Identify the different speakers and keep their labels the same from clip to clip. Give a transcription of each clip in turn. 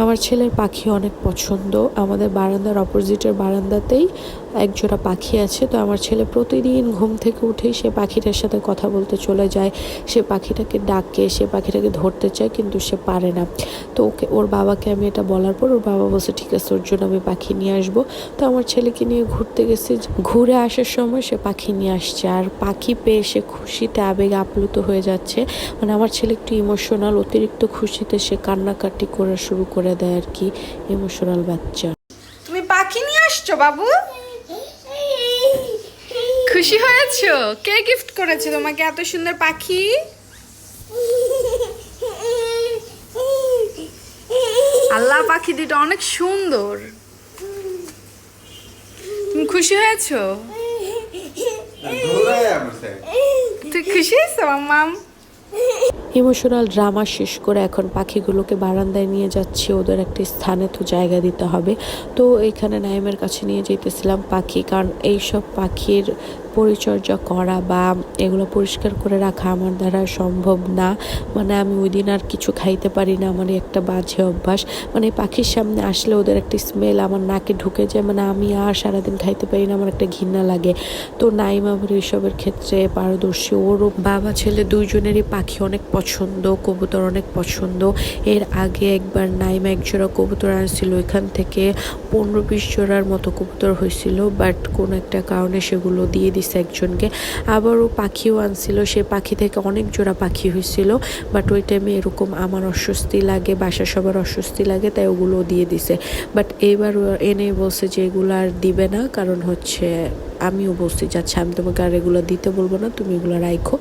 Speaker 1: আমার ছেলের পাখি অনেক পছন্দ। আমাদের বারান্দার অপোজিটের বারান্দাতেই একজোড়া পাখি আছে। তো আমার ছেলে প্রতিদিন ঘুম থেকে উঠেই সে পাখিটার সাথে কথা বলতে চলে যায়। সে পাখিটাকে ডাকে, সে পাখিটাকে ধরতে চায়, কিন্তু সে পারে না। তো ওকে, ওর বাবাকে আমি এটা বলার পর ওর বাবা বলছে, ঠিক আছে, ওর জন্য আমি পাখি নিয়ে আসব। তো আমার ছেলেকে নিয়ে ঘুরতে গেছি। ঘুরে আসার সময় সে পাখি নিয়ে আসছে। আর পাখি পেয়ে সে খুশিতে, আবেগে আপ্লুত হয়ে যাচ্ছে। মানে আমার ছেলে একটু ইমোশনাল অতিরিক্ত খুশিতে সে কান্নাকাটি করা শুরু করে দেয় আর কি ইমোশনাল বাচ্চা।
Speaker 2: তুমি পাখি নিয়ে আসছো বাবু? খুশি হয়েছো? কে গিফট করেছে তোমাকে এত সুন্দর পাখি? আল্লাহ পাখি দুটো অনেক সুন্দর। তুমি খুশি হয়েছো? তুই খুশি হয়েছো মাম
Speaker 1: ইমোশনাল ড্রামা শেষ করে এখন পাখিগুলোকে বারান্দায় নিয়ে যাচ্ছি। ওদের একটা স্থানে তো জায়গা দিতে হবে। তো এখানে নাইমের কাছে নিয়ে যেতেছিলাম পাখি, কারণ এইসব পাখির পরিচর্যা করা বা এগুলো পরিষ্কার করে রাখা আমার দ্বারা সম্ভব না। মানে আমি ওই দিন আর কিছু খাইতে পারি না আমার একটা বাজে অভ্যাস। মানে পাখির সামনে আসলে ওদের একটা স্মেল আমার নাকে ঢুকে যায় মানে আমি আর সারাদিন খাইতে পারি না, আমার একটা ঘৃণা লাগে। তো নাইম আমার এইসবের ক্ষেত্রে পারদর্শী। ওরও বাবা, ছেলে দুইজনেরই পাখি অনেক পছন্দ, কবুতর অনেক পছন্দ। এর আগে একবার নাইম এক জোড়া কবুতর আনছিল এখান থেকে পনেরো বিশ জোড়ার মতো কবুতর হয়েছিল, বাট কোনো একটা কারণে সেগুলো দিয়ে দিছে একজনকে। আবারও পাখিও আনছিল, সে পাখি থেকে অনেক জোড়া পাখি হয়েছিল, বাট ওই টাইমে এরকম আমার অস্বস্তি লাগে বাসা সবার অস্বস্তি লাগে, তাই ওগুলো দিয়ে দিছে। বাট এবার এনে বলছে যে এগুলো আর দিবে না, কারণ হচ্ছে আমিও বলছি, যাচ্ছে, আমি তোমাকে আর এগুলো দিতে বলব না, তুমি এগুলো রাখো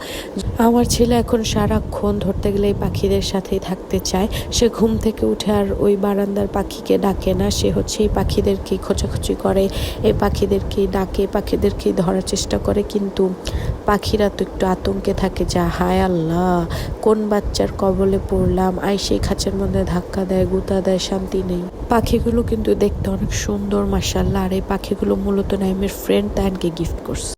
Speaker 1: আমার ছেলে এখন সারাক্ষণ ধরতে গেলে এই পাখিদের সাথেই থাকতে চায়। সে ঘুম থেকে উঠে আর ওই বারান্দার পাখিকে ডাকে না, সে হচ্ছে এই পাখিদেরকে খোঁচাখুচি করে, এই পাখিদেরকেই ডাকে পাখিদেরকেই ধরার চেষ্টা করে। কিন্তু পাখিরা তো একটু আতঙ্কে থাকে যা, হায় আল্লাহ, কোন বাচ্চার কবলে পড়লাম? আই সেই খাঁচার মধ্যে ধাক্কা দেয়, গুতা দেয়, শান্তি নেই। পাখিগুলো কিন্তু দেখতে অনেক সুন্দর মাসাল্লাহ আর এই পাখিগুলো মূলত নাইমের ফ্রেন্ড তানকে গিফট করছে।